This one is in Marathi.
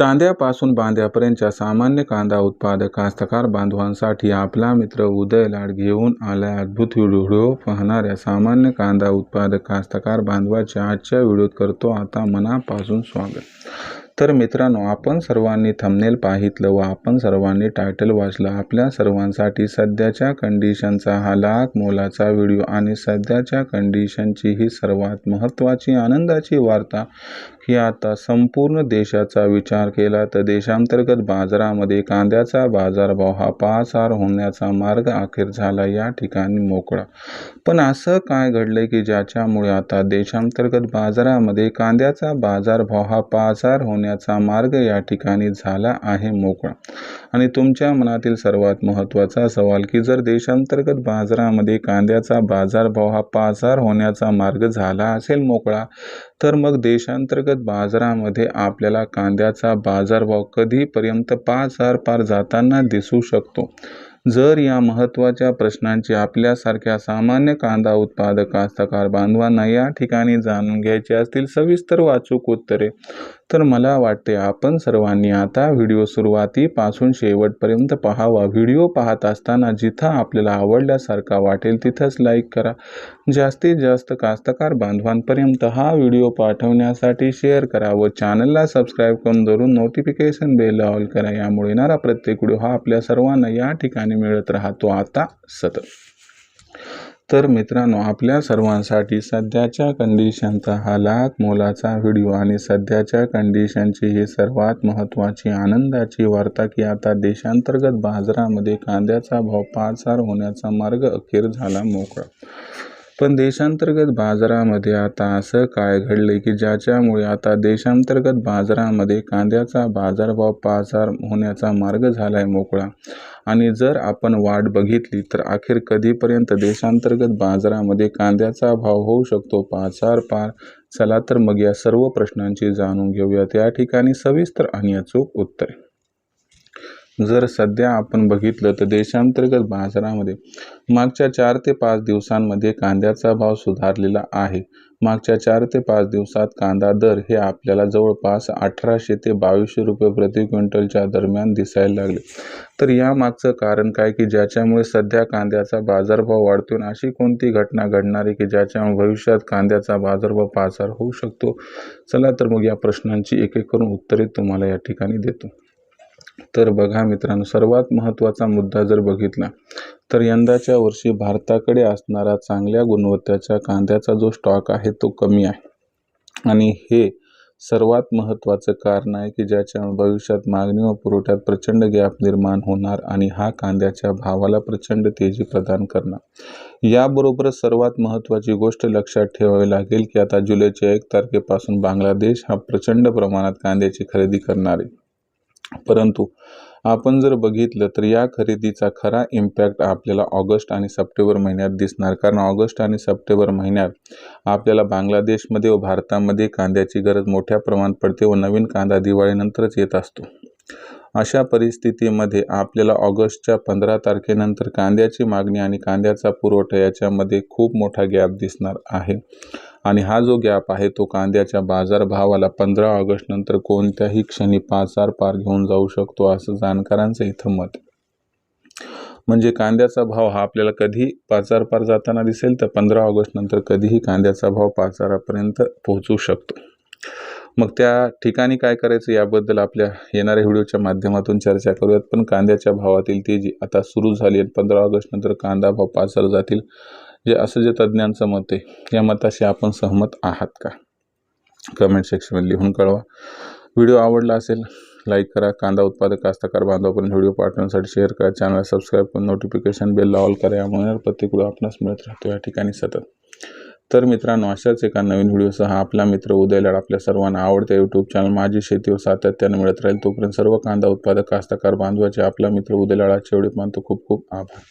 चांद्यापासून बांध्यापर्यंतच्या सामान्य कांदा उत्पादक कास्तकार बांधवांसाठी आपला मित्र उदय लाड घेऊन आला अद्भुत व्हिडिओ पाहणाऱ्या सामान्य कांदा उत्पादक कास्तकार बांधवाच्या आजच्या व्हिडिओत करतो आता मनापासून स्वागत. तर मित्रांनो आपण सर्वांनी थंबनेल पाहितलं व आपण सर्वांनी टायटल वाचलं. आपल्या सर्वांसाठी सध्याच्या कंडिशनचा हा लाख मोलाचा व्हिडिओ आणि सध्याच्या कंडिशनची ही सर्वात महत्त्वाची आनंदाची वार्ता ही आता संपूर्ण देशाचा विचार केला तर देशांतर्गत बाजारामध्ये कांद्याचा बाजारभाव हा पाचार होण्याचा मार्ग अखेर झाला या ठिकाणी मोकळा. पण असं काय घडलंय की ज्याच्यामुळे आता देशांतर्गत बाजारामध्ये कांद्याचा बाजारभाव हा पाचार होण्याचा मार्ग या ठिकाणी झाला आहे मोकळा. आणि तुमच्या मनातील सर्वात महत्त्वाचा सवाल की जर देशांतर्गत बाजारामध्ये कांद्याचा बाजारभाव हा पाचार होण्याचा मार्ग झाला असेल मोकळा तर मग देशांतर्गत बाजारामध्ये आपल्याला कांद्याचा बाजारभाव कधीपर्यंत पाच हजार पार जाताना दिसू शकतो? जर या महत्त्वाच्या प्रश्नांची आपल्यासारख्या सामान्य कांदा उत्पादक कास्तकार बांधवांना या ठिकाणी जाणून घ्यायची असतील सविस्तर वाचूक उत्तरे तर मला वाटते आपण सर्वांनी आता व्हिडिओ सुरुवातीपासून शेवटपर्यंत पाहावा. व्हिडिओ पाहत असताना जिथं आपल्याला आवडल्यासारखा वाटेल तिथंच लाईक करा. जास्तीत जास्त कास्तकार बांधवांपर्यंत हा व्हिडिओ पाठवण्यासाठी शेअर करा व चॅनलला सबस्क्राईब करून धरून नोटिफिकेशन बेल ऑल करा. यामुळे येणारा प्रत्येक व्हिडिओ हा आपल्या सर्वांना या ठिकाणी मिळत राहतो आता सतत. तर मित्रांनो आपल्या सर्वांसाठी सध्याच्या कंडिशनचा हा लाख मोलाचा व्हिडिओ आणि सध्याच्या कंडिशनची ही सर्वात महत्त्वाची आनंदाची वार्ता की आता देशांतर्गत बाजारामध्ये कांद्याचा भाव पाचार होण्याचा मार्ग अखेर झाला मोकळा. पण देशांतर्गत बाजारामध्ये आता असं काय घडले की ज्याच्यामुळे आता देशांतर्गत बाजारामध्ये कांद्याचा बाजारभाव पाचार होण्याचा मार्ग झाला आहे मोकळा? आणि जर आपण वाट बघितली तर अखेर कधीपर्यंत देशांतर्गत बाजारामध्ये कांद्याचा भाव होऊ शकतो? पाचार पार. चला तर मग या सर्व प्रश्नांची जाणून घेऊया. त्या ठिकाणी सविस्तर आणि अचूक उत्तरे. जर सध्या आपण बघितलं तर देशांतर्गत बाजारामध्ये मागच्या चार ते पाच दिवसांमध्ये कांद्याचा भाव सुधारलेला आहे. मागच्या चार ते पाच दिवसात कांदा दर हे आपल्याला जवळपास अठराशे ते बावीसशे रुपये प्रति क्विंटलच्या दरम्यान दिसायला लागले. तर या मागचं कारण काय की ज्याच्यामुळे सध्या कांद्याचा बाजारभाव वाढतो आणि अशी कोणती घटना घडणार आहे की ज्याच्यामुळे भविष्यात कांद्याचा बाजारभाव पाचार होऊ शकतो? चला तर मग या प्रश्नांची एक एक करून उत्तरे तुम्हाला या ठिकाणी देतो. तर बघा मित्रांनो सर्वात महत्त्वाचा मुद्दा जर बघितला तर यंदाच्या वर्षी भारताकडे असणारा चांगल्या गुणवत्तेच्या कांद्याचा जो स्टॉक आहे तो कमी आहे. आणि हे सर्वात महत्त्वाचं कारण आहे की ज्याच्या भविष्यात मागणी व पुरवठ्यात प्रचंड गॅप निर्माण होणार आणि हा कांद्याच्या भावाला प्रचंड तेजी प्रदान करणार. याबरोबरच सर्वात महत्त्वाची गोष्ट लक्षात ठेवावी लागेल की आता जुलैच्या एक तारखेपासून बांगलादेश हा प्रचंड प्रमाणात कांद्याची खरेदी करणार आहे. परंतु आपण जर बघितलं तर या खरेदीचा खरा इम्पॅक्ट आपल्याला ऑगस्ट आणि सप्टेंबर महिन्यात दिसणार. कारण ऑगस्ट आणि सप्टेंबर महिन्यात आपल्याला बांगलादेशमध्ये व भारतामध्ये कांद्याची गरज मोठ्या प्रमाणात पडते व नवीन कांदा दिवाळीनंतरच येत असतो. अशा परिस्थितीमध्ये आपल्याला ऑगस्टच्या पंधरा तारखेनंतर कांद्याची मागणी आणि कांद्याचा पुरवठा याच्यामध्ये खूप मोठा गॅप दिसणार आहे. आणि हा जो गॅप आहे तो कांद्याच्या बाजारभावाला पंधरा ऑगस्ट नंतर कोणत्याही क्षणी पाचार पार घेऊन जाऊ शकतो असं जाणकारांचं इथं मत. म्हणजे कांद्याचा भाव हा आपल्याला कधी पाचार पार जाताना दिसेल तर पंधरा ऑगस्ट नंतर कधीही कांद्याचा भाव पाचारापर्यंत पोहोचू शकतो. मग त्या ठिकाणी काय करायचं याबद्दल आपल्या येणाऱ्या व्हिडिओच्या माध्यमातून चर्चा करूयात. पण कांद्याच्या भावातील तेजी आता सुरू झाली आहे. पंधरा ऑगस्ट नंतर कांदा भाव पाचार जातील. जे असं जे तज्ज्ञांचं मत आहे या मताशी आपण सहमत आहात का? कमेंट सेक्शनमध्ये लिहून कळवा. व्हिडिओ आवडला असेल लाईक करा. कांदा उत्पादक कास्तकार बांधवापर्यंत व्हिडिओ पाठवण्यासाठी शेअर करा. चॅनल सबस्क्राईब करून नोटिफिकेशन बेल ऑल करा. यामुळे प्रत्येक आपणास मिळत राहतो. या ठिकाणी सतत. तर मित्रांनो अशाच एका नवीन व्हिडिओसह आपला मित्र उदयलाड आपल्या सर्वांना आवडत्या यूट्यूब चॅनल माझी शेतीवर सातत्याने मिळत राहील. तोपर्यंत सर्व कांदा उत्पादक कास्तकार बांधवाचे आपला मित्र उदयलाडाचे एवढे मानतो. खूप खूप आभार.